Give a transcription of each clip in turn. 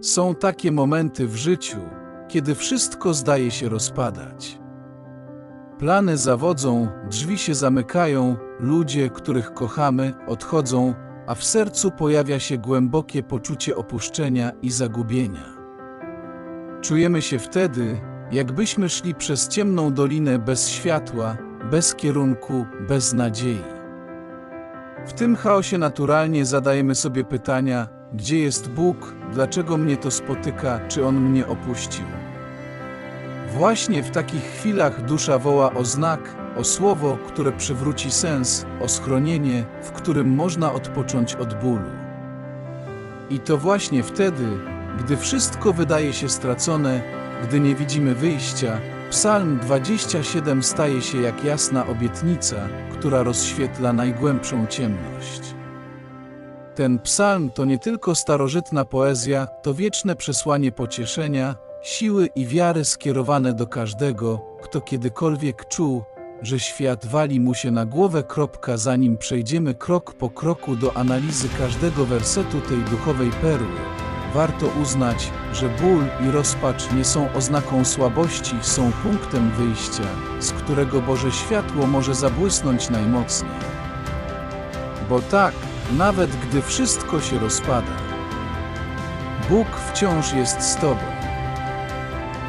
Są takie momenty w życiu, kiedy wszystko zdaje się rozpadać. Plany zawodzą, drzwi się zamykają, ludzie, których kochamy, odchodzą, a w sercu pojawia się głębokie poczucie opuszczenia i zagubienia. Czujemy się wtedy, jakbyśmy szli przez ciemną dolinę bez światła, bez kierunku, bez nadziei. W tym chaosie naturalnie zadajemy sobie pytania: gdzie jest Bóg, dlaczego mnie to spotyka, czy On mnie opuścił? Właśnie w takich chwilach dusza woła o znak, o słowo, które przywróci sens, o schronienie, w którym można odpocząć od bólu. I to właśnie wtedy, gdy wszystko wydaje się stracone, gdy nie widzimy wyjścia, Psalm 27 staje się jak jasna obietnica, która rozświetla najgłębszą ciemność. Ten psalm to nie tylko starożytna poezja, to wieczne przesłanie pocieszenia, siły i wiary skierowane do każdego, kto kiedykolwiek czuł, że świat wali mu się na głowę. Zanim przejdziemy krok po kroku do analizy każdego wersetu tej duchowej perły, warto uznać, że ból i rozpacz nie są oznaką słabości, są punktem wyjścia, z którego Boże światło może zabłysnąć najmocniej. Bo tak, nawet gdy wszystko się rozpada, Bóg wciąż jest z Tobą.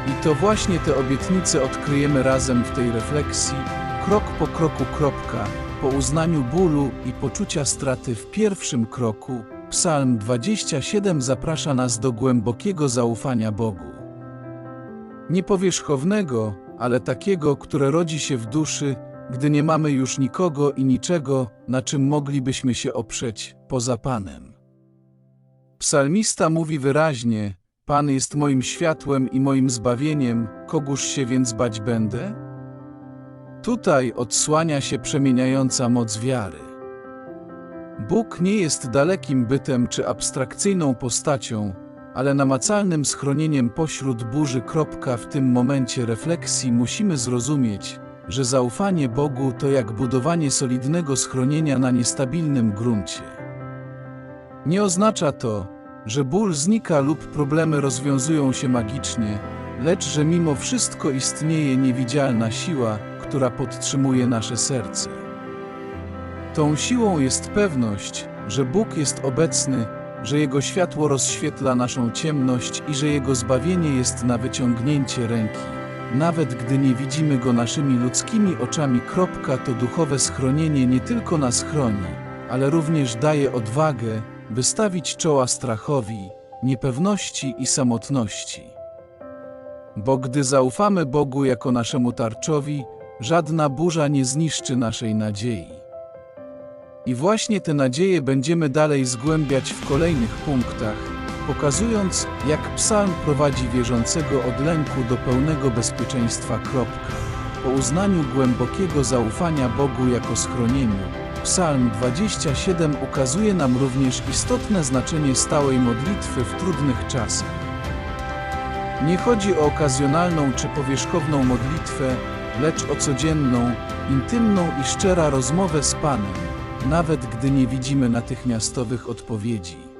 I to właśnie te obietnice odkryjemy razem w tej refleksji, krok po kroku. Kropka, po uznaniu bólu i poczucia straty w pierwszym kroku, Psalm 27 zaprasza nas do głębokiego zaufania Bogu. Nie powierzchownego, ale takiego, które rodzi się w duszy, gdy nie mamy już nikogo i niczego, na czym moglibyśmy się oprzeć, poza Panem. Psalmista mówi wyraźnie: Pan jest moim światłem i moim zbawieniem, kogóż się więc bać będę? Tutaj odsłania się przemieniająca moc wiary. Bóg nie jest dalekim bytem czy abstrakcyjną postacią, ale namacalnym schronieniem pośród burzy. W tym momencie refleksji musimy zrozumieć, że zaufanie Bogu to jak budowanie solidnego schronienia na niestabilnym gruncie. Nie oznacza to, że ból znika lub problemy rozwiązują się magicznie, lecz że mimo wszystko istnieje niewidzialna siła, która podtrzymuje nasze serce. Tą siłą jest pewność, że Bóg jest obecny, że Jego światło rozświetla naszą ciemność i że Jego zbawienie jest na wyciągnięcie ręki. Nawet gdy nie widzimy Go naszymi ludzkimi oczami. Kropka, to duchowe schronienie nie tylko nas chroni, ale również daje odwagę, by stawić czoła strachowi, niepewności i samotności. Bo gdy zaufamy Bogu jako naszemu tarczowi, żadna burza nie zniszczy naszej nadziei. I właśnie te nadzieje będziemy dalej zgłębiać w kolejnych punktach, pokazując, jak psalm prowadzi wierzącego od lęku do pełnego bezpieczeństwa. Po uznaniu głębokiego zaufania Bogu jako schronieniu, Psalm 27 ukazuje nam również istotne znaczenie stałej modlitwy w trudnych czasach. Nie chodzi o okazjonalną czy powierzchowną modlitwę, lecz o codzienną, intymną i szczera rozmowę z Panem, nawet gdy nie widzimy natychmiastowych odpowiedzi.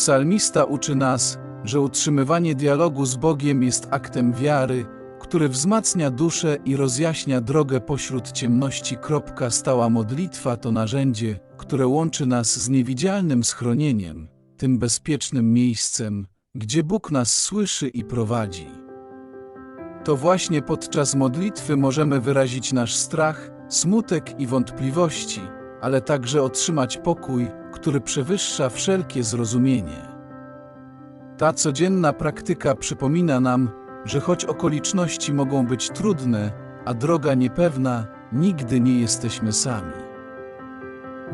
Psalmista uczy nas, że utrzymywanie dialogu z Bogiem jest aktem wiary, który wzmacnia duszę i rozjaśnia drogę pośród ciemności. Stała modlitwa to narzędzie, które łączy nas z niewidzialnym schronieniem, tym bezpiecznym miejscem, gdzie Bóg nas słyszy i prowadzi. To właśnie podczas modlitwy możemy wyrazić nasz strach, smutek i wątpliwości, ale także otrzymać pokój, który przewyższa wszelkie zrozumienie. Ta codzienna praktyka przypomina nam, że choć okoliczności mogą być trudne, a droga niepewna, nigdy nie jesteśmy sami.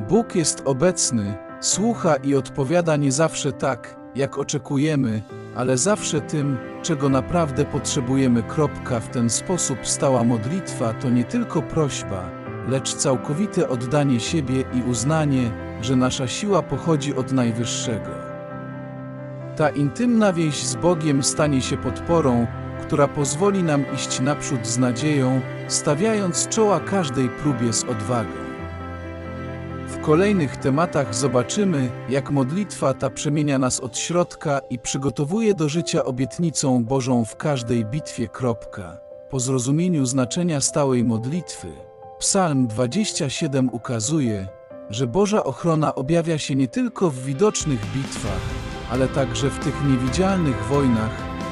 Bóg jest obecny, słucha i odpowiada nie zawsze tak, jak oczekujemy, ale zawsze tym, czego naprawdę potrzebujemy. Kropka. W ten sposób stała modlitwa to nie tylko prośba, lecz całkowite oddanie siebie i uznanie, że nasza siła pochodzi od Najwyższego. Ta intymna więź z Bogiem stanie się podporą, która pozwoli nam iść naprzód z nadzieją, stawiając czoła każdej próbie z odwagą. W kolejnych tematach zobaczymy, jak modlitwa ta przemienia nas od środka i przygotowuje do życia obietnicą Bożą w każdej bitwie. Po zrozumieniu znaczenia stałej modlitwy, Psalm 27 ukazuje, że Boża ochrona objawia się nie tylko w widocznych bitwach, ale także w tych niewidzialnych wojnach,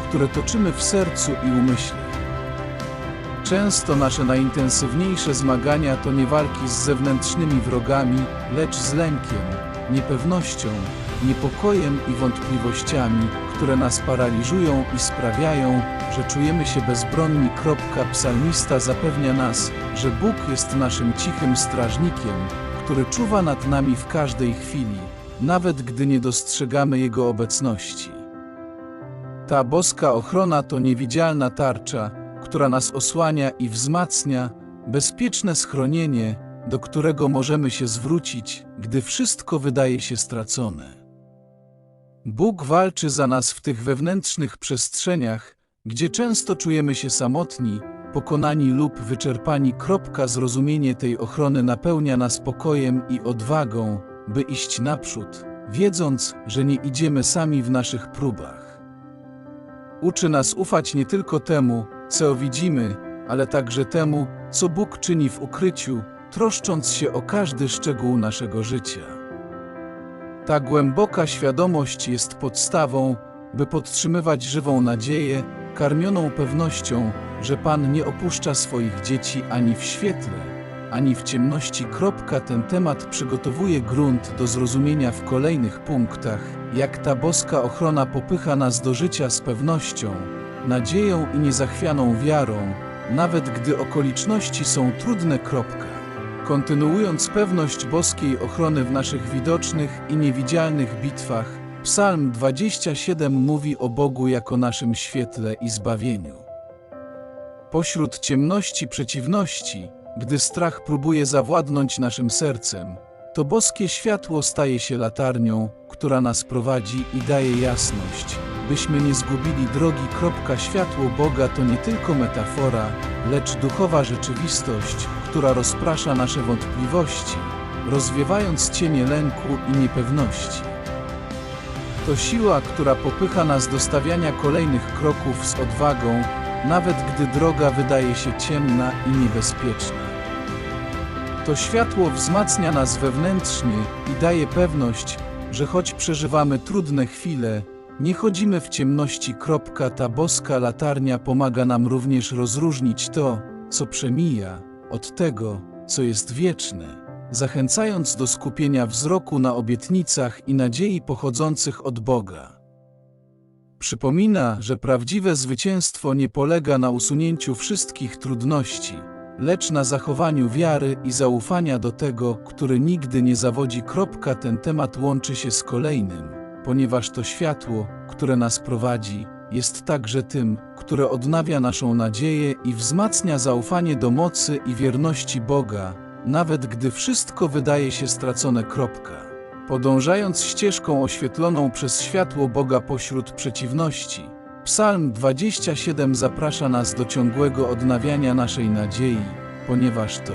które toczymy w sercu i umyśle. Często nasze najintensywniejsze zmagania to nie walki z zewnętrznymi wrogami, lecz z lękiem, niepewnością, niepokojem i wątpliwościami, które nas paraliżują i sprawiają, że czujemy się bezbronni. Psalmista zapewnia nas, że Bóg jest naszym cichym strażnikiem, który czuwa nad nami w każdej chwili, nawet gdy nie dostrzegamy Jego obecności. Ta boska ochrona to niewidzialna tarcza, która nas osłania i wzmacnia, bezpieczne schronienie, do którego możemy się zwrócić, gdy wszystko wydaje się stracone. Bóg walczy za nas w tych wewnętrznych przestrzeniach, gdzie często czujemy się samotni, pokonani lub wyczerpani. Zrozumienie tej ochrony napełnia nas pokojem i odwagą, by iść naprzód, wiedząc, że nie idziemy sami w naszych próbach. Uczy nas ufać nie tylko temu, co widzimy, ale także temu, co Bóg czyni w ukryciu, troszcząc się o każdy szczegół naszego życia. Ta głęboka świadomość jest podstawą, by podtrzymywać żywą nadzieję, karmioną pewnością, że Pan nie opuszcza swoich dzieci ani w świetle, ani w ciemności. Ten temat przygotowuje grunt do zrozumienia w kolejnych punktach, jak ta boska ochrona popycha nas do życia z pewnością, nadzieją i niezachwianą wiarą, nawet gdy okoliczności są trudne. Kontynuując pewność boskiej ochrony w naszych widocznych i niewidzialnych bitwach, Psalm 27 mówi o Bogu jako naszym świetle i zbawieniu. Pośród ciemności przeciwności, gdy strach próbuje zawładnąć naszym sercem, to boskie światło staje się latarnią, która nas prowadzi i daje jasność, byśmy nie zgubili drogi. Światło Boga to nie tylko metafora, lecz duchowa rzeczywistość, która rozprasza nasze wątpliwości, rozwiewając cienie lęku i niepewności. To siła, która popycha nas do stawiania kolejnych kroków z odwagą, nawet gdy droga wydaje się ciemna i niebezpieczna. To światło wzmacnia nas wewnętrznie i daje pewność, że choć przeżywamy trudne chwile, nie chodzimy w ciemności. Ta boska latarnia pomaga nam również rozróżnić to, co przemija, od tego, co jest wieczne, zachęcając do skupienia wzroku na obietnicach i nadziei pochodzących od Boga. Przypomina, że prawdziwe zwycięstwo nie polega na usunięciu wszystkich trudności, lecz na zachowaniu wiary i zaufania do tego, który nigdy nie zawodzi. Kropka, ten temat łączy się z kolejnym, ponieważ to światło, które nas prowadzi, jest także tym, które odnawia naszą nadzieję i wzmacnia zaufanie do mocy i wierności Boga, nawet gdy wszystko wydaje się stracone. Kropka. Podążając ścieżką oświetloną przez światło Boga pośród przeciwności, Psalm 27 zaprasza nas do ciągłego odnawiania naszej nadziei, ponieważ to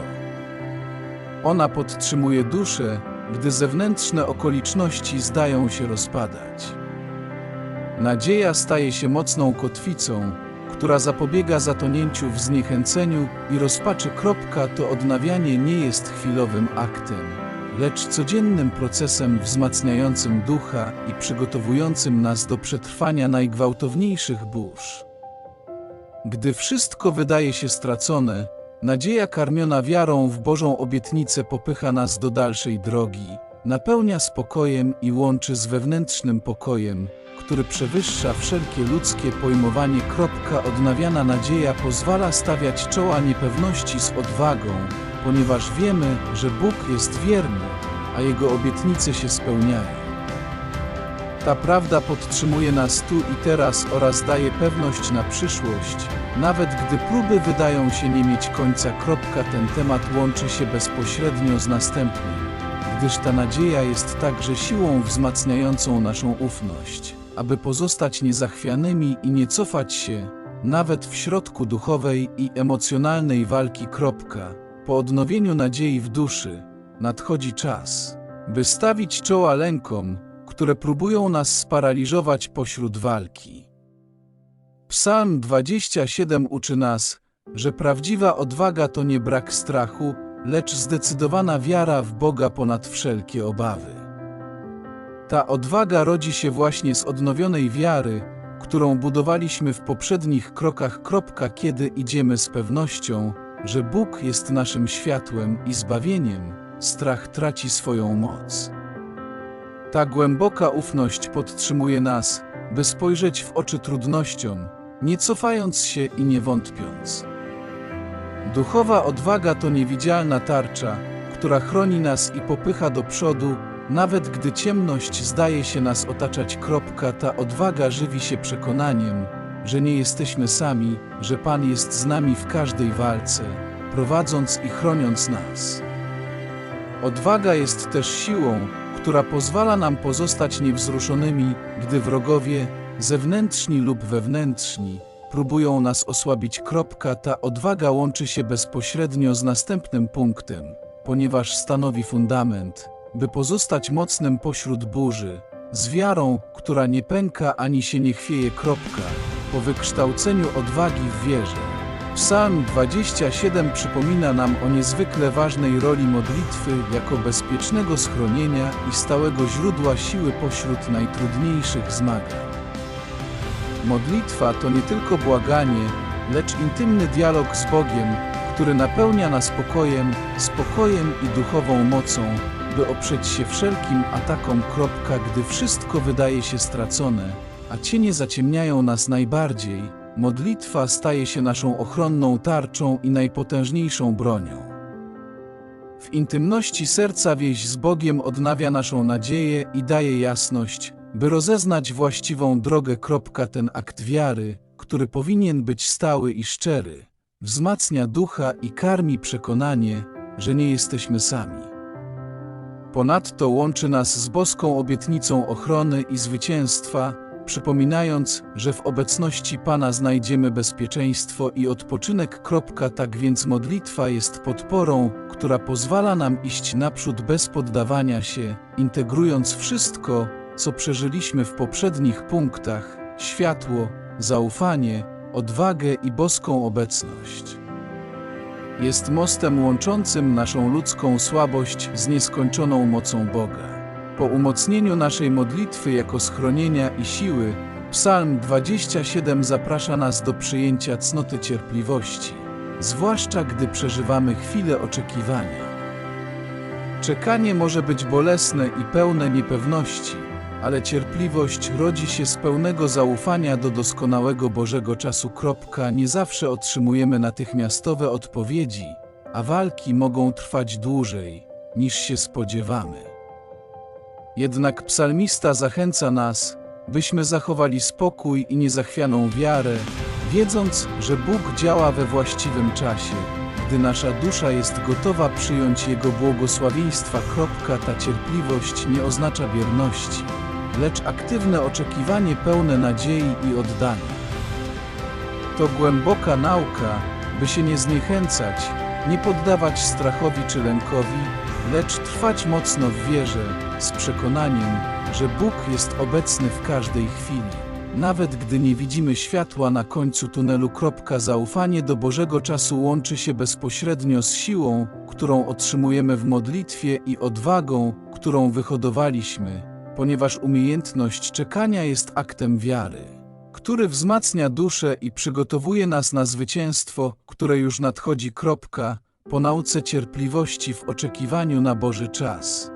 ona podtrzymuje duszę, gdy zewnętrzne okoliczności zdają się rozpadać. Nadzieja staje się mocną kotwicą, która zapobiega zatonięciu w zniechęceniu i rozpaczy. Kropka, to odnawianie nie jest chwilowym aktem, lecz codziennym procesem wzmacniającym ducha i przygotowującym nas do przetrwania najgwałtowniejszych burz. Gdy wszystko wydaje się stracone, nadzieja karmiona wiarą w Bożą obietnicę popycha nas do dalszej drogi, napełnia spokojem i łączy z wewnętrznym pokojem, który przewyższa wszelkie ludzkie pojmowanie. Kropka odnawiana nadzieja pozwala stawiać czoła niepewności z odwagą, ponieważ wiemy, że Bóg jest wierny, a Jego obietnice się spełniają. Ta prawda podtrzymuje nas tu i teraz oraz daje pewność na przyszłość, nawet gdy próby wydają się nie mieć końca. Kropka, ten temat łączy się bezpośrednio z następnym, gdyż ta nadzieja jest także siłą wzmacniającą naszą ufność, aby pozostać niezachwianymi i nie cofać się, nawet w środku duchowej i emocjonalnej walki. Kropka. Po odnowieniu nadziei w duszy, nadchodzi czas, by stawić czoła lękom, które próbują nas sparaliżować pośród walki. Psalm 27 uczy nas, że prawdziwa odwaga to nie brak strachu, lecz zdecydowana wiara w Boga ponad wszelkie obawy. Ta odwaga rodzi się właśnie z odnowionej wiary, którą budowaliśmy w poprzednich krokach. Kiedy idziemy z pewnością, że Bóg jest naszym światłem i zbawieniem, strach traci swoją moc. Ta głęboka ufność podtrzymuje nas, by spojrzeć w oczy trudnościom, nie cofając się i nie wątpiąc. Duchowa odwaga to niewidzialna tarcza, która chroni nas i popycha do przodu, nawet gdy ciemność zdaje się nas otaczać. Kropka, ta odwaga żywi się przekonaniem, że nie jesteśmy sami, że Pan jest z nami w każdej walce, prowadząc i chroniąc nas. Odwaga jest też siłą, która pozwala nam pozostać niewzruszonymi, gdy wrogowie, zewnętrzni lub wewnętrzni, próbują nas osłabić. Kropka, ta odwaga łączy się bezpośrednio z następnym punktem, ponieważ stanowi fundament, by pozostać mocnym pośród burzy, z wiarą, która nie pęka ani się nie chwieje. Kropka, po wykształceniu odwagi w wierze. Psalm 27 przypomina nam o niezwykle ważnej roli modlitwy jako bezpiecznego schronienia i stałego źródła siły pośród najtrudniejszych zmagań. Modlitwa to nie tylko błaganie, lecz intymny dialog z Bogiem, który napełnia nas spokojem, spokojem i duchową mocą, by oprzeć się wszelkim atakom. Kropka, gdy wszystko wydaje się stracone, a cienie zaciemniają nas najbardziej, modlitwa staje się naszą ochronną tarczą i najpotężniejszą bronią. W intymności serca wieś z Bogiem odnawia naszą nadzieję i daje jasność, by rozeznać właściwą drogę. Ten akt wiary, który powinien być stały i szczery, wzmacnia ducha i karmi przekonanie, że nie jesteśmy sami. Ponadto łączy nas z boską obietnicą ochrony i zwycięstwa, przypominając, że w obecności Pana znajdziemy bezpieczeństwo i odpoczynek. Tak więc modlitwa jest podporą, która pozwala nam iść naprzód bez poddawania się, integrując wszystko, co przeżyliśmy w poprzednich punktach światło, zaufanie, odwagę i boską obecność. Jest mostem łączącym naszą ludzką słabość z nieskończoną mocą Boga. Po umocnieniu naszej modlitwy jako schronienia i siły, Psalm 27 zaprasza nas do przyjęcia cnoty cierpliwości, zwłaszcza gdy przeżywamy chwilę oczekiwania. Czekanie może być bolesne i pełne niepewności, ale cierpliwość rodzi się z pełnego zaufania do doskonałego Bożego czasu. Kropka, nie zawsze otrzymujemy natychmiastowe odpowiedzi, a walki mogą trwać dłużej, niż się spodziewamy. Jednak psalmista zachęca nas, byśmy zachowali spokój i niezachwianą wiarę, wiedząc, że Bóg działa we właściwym czasie, gdy nasza dusza jest gotowa przyjąć Jego błogosławieństwa. Ta cierpliwość nie oznacza bierności lecz aktywne oczekiwanie pełne nadziei i oddania. To głęboka nauka, by się nie zniechęcać, nie poddawać strachowi czy lękowi, lecz trwać mocno w wierze, z przekonaniem, że Bóg jest obecny w każdej chwili. Nawet gdy nie widzimy światła na końcu tunelu. Zaufanie do Bożego czasu łączy się bezpośrednio z siłą, którą otrzymujemy w modlitwie i odwagą, którą wyhodowaliśmy, ponieważ umiejętność czekania jest aktem wiary, który wzmacnia duszę i przygotowuje nas na zwycięstwo, które już nadchodzi. Kropka, po nauce cierpliwości w oczekiwaniu na Boży czas.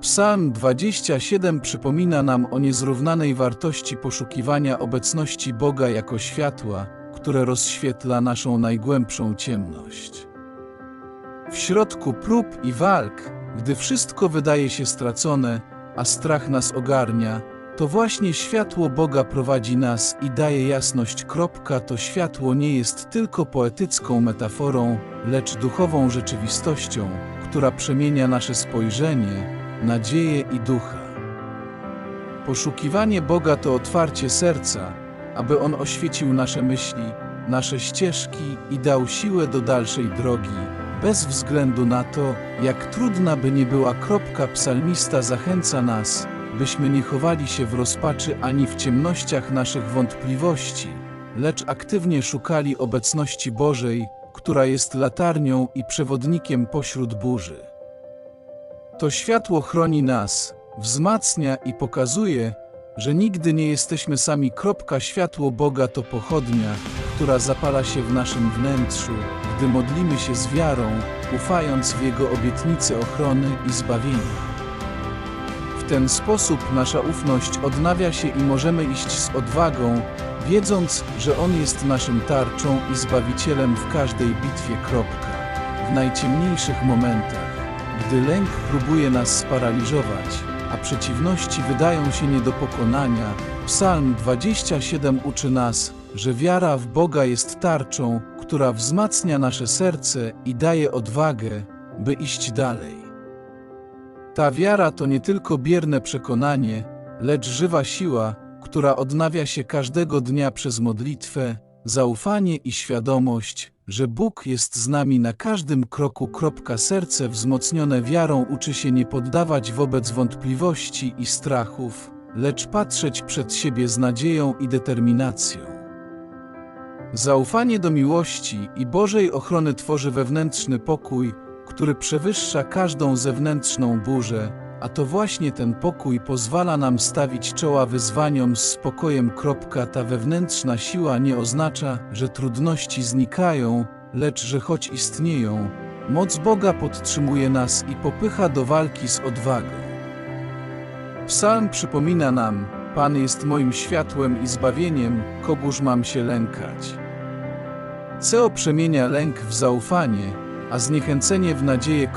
Psalm 27 przypomina nam o niezrównanej wartości poszukiwania obecności Boga jako światła, które rozświetla naszą najgłębszą ciemność. W środku prób i walk, gdy wszystko wydaje się stracone, a strach nas ogarnia, to właśnie światło Boga prowadzi nas i daje jasność. Kropka, to światło nie jest tylko poetycką metaforą, lecz duchową rzeczywistością, która przemienia nasze spojrzenie, nadzieję i ducha. Poszukiwanie Boga to otwarcie serca, aby On oświecił nasze myśli, nasze ścieżki i dał siłę do dalszej drogi bez względu na to, jak trudna by nie była kropka psalmista zachęca nas, byśmy nie chowali się w rozpaczy ani w ciemnościach naszych wątpliwości, lecz aktywnie szukali obecności Bożej, która jest latarnią i przewodnikiem pośród burzy. To światło chroni nas, wzmacnia i pokazuje, że nigdy nie jesteśmy sami. Światło Boga to pochodnia, która zapala się w naszym wnętrzu, gdy modlimy się z wiarą, ufając w Jego obietnice ochrony i zbawienia. W ten sposób nasza ufność odnawia się i możemy iść z odwagą, wiedząc, że On jest naszym tarczą i zbawicielem w każdej bitwie. W najciemniejszych momentach, gdy lęk próbuje nas sparaliżować, a przeciwności wydają się nie do pokonania, Psalm 27 uczy nas, że wiara w Boga jest tarczą, która wzmacnia nasze serce i daje odwagę, by iść dalej. Ta wiara to nie tylko bierne przekonanie, lecz żywa siła, która odnawia się każdego dnia przez modlitwę, zaufanie i świadomość, że Bóg jest z nami na każdym kroku. Serce wzmocnione wiarą uczy się nie poddawać wobec wątpliwości i strachów, lecz patrzeć przed siebie z nadzieją i determinacją. Zaufanie do miłości i Bożej ochrony tworzy wewnętrzny pokój, który przewyższa każdą zewnętrzną burzę, a to właśnie ten pokój pozwala nam stawić czoła wyzwaniom z spokojem. Ta wewnętrzna siła nie oznacza, że trudności znikają, lecz że choć istnieją, moc Boga podtrzymuje nas i popycha do walki z odwagą. Psalm przypomina nam, Pan jest moim światłem i zbawieniem, kogóż mam się lękać. Ceo przemienia lęk w zaufanie, a zniechęcenie w nadzieję.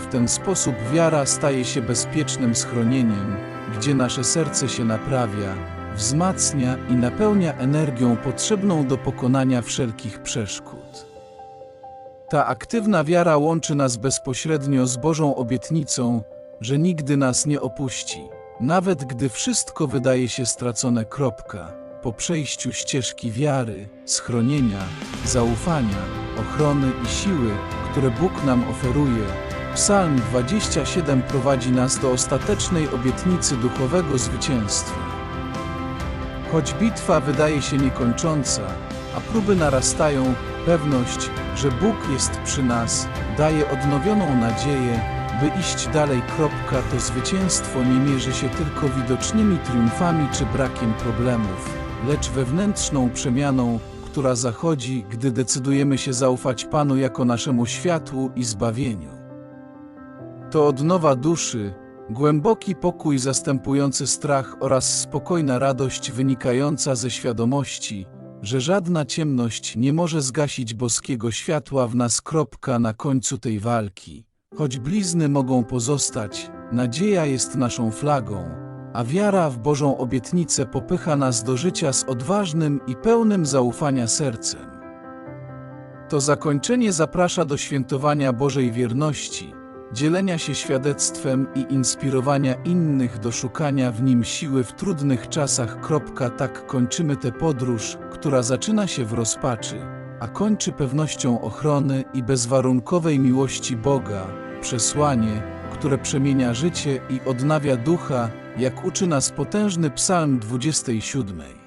W ten sposób wiara staje się bezpiecznym schronieniem, gdzie nasze serce się naprawia, wzmacnia i napełnia energią potrzebną do pokonania wszelkich przeszkód. Ta aktywna wiara łączy nas bezpośrednio z Bożą obietnicą, że nigdy nas nie opuści, nawet gdy wszystko wydaje się stracone. Po przejściu ścieżki wiary, schronienia, zaufania, ochrony i siły, które Bóg nam oferuje, Psalm 27 prowadzi nas do ostatecznej obietnicy duchowego zwycięstwa. Choć bitwa wydaje się niekończąca, a próby narastają, pewność, że Bóg jest przy nas, daje odnowioną nadzieję, by iść dalej. Kropka, to zwycięstwo nie mierzy się tylko widocznymi triumfami czy brakiem problemów, lecz wewnętrzną przemianą, która zachodzi, gdy decydujemy się zaufać Panu jako naszemu światłu i zbawieniu. To odnowa duszy, głęboki pokój zastępujący strach oraz spokojna radość wynikająca ze świadomości, że żadna ciemność nie może zgasić boskiego światła w nas. Kropka na końcu tej walki. Choć blizny mogą pozostać, nadzieja jest naszą flagą, a wiara w Bożą obietnicę popycha nas do życia z odważnym i pełnym zaufania sercem. To zakończenie zaprasza do świętowania Bożej wierności, dzielenia się świadectwem i inspirowania innych do szukania w nim siły w trudnych czasach. Kropka, tak kończymy tę podróż, która zaczyna się w rozpaczy, a kończy pewnością ochrony i bezwarunkowej miłości Boga, przesłanie, które przemienia życie i odnawia ducha, jak uczy nas potężny Psalm 27.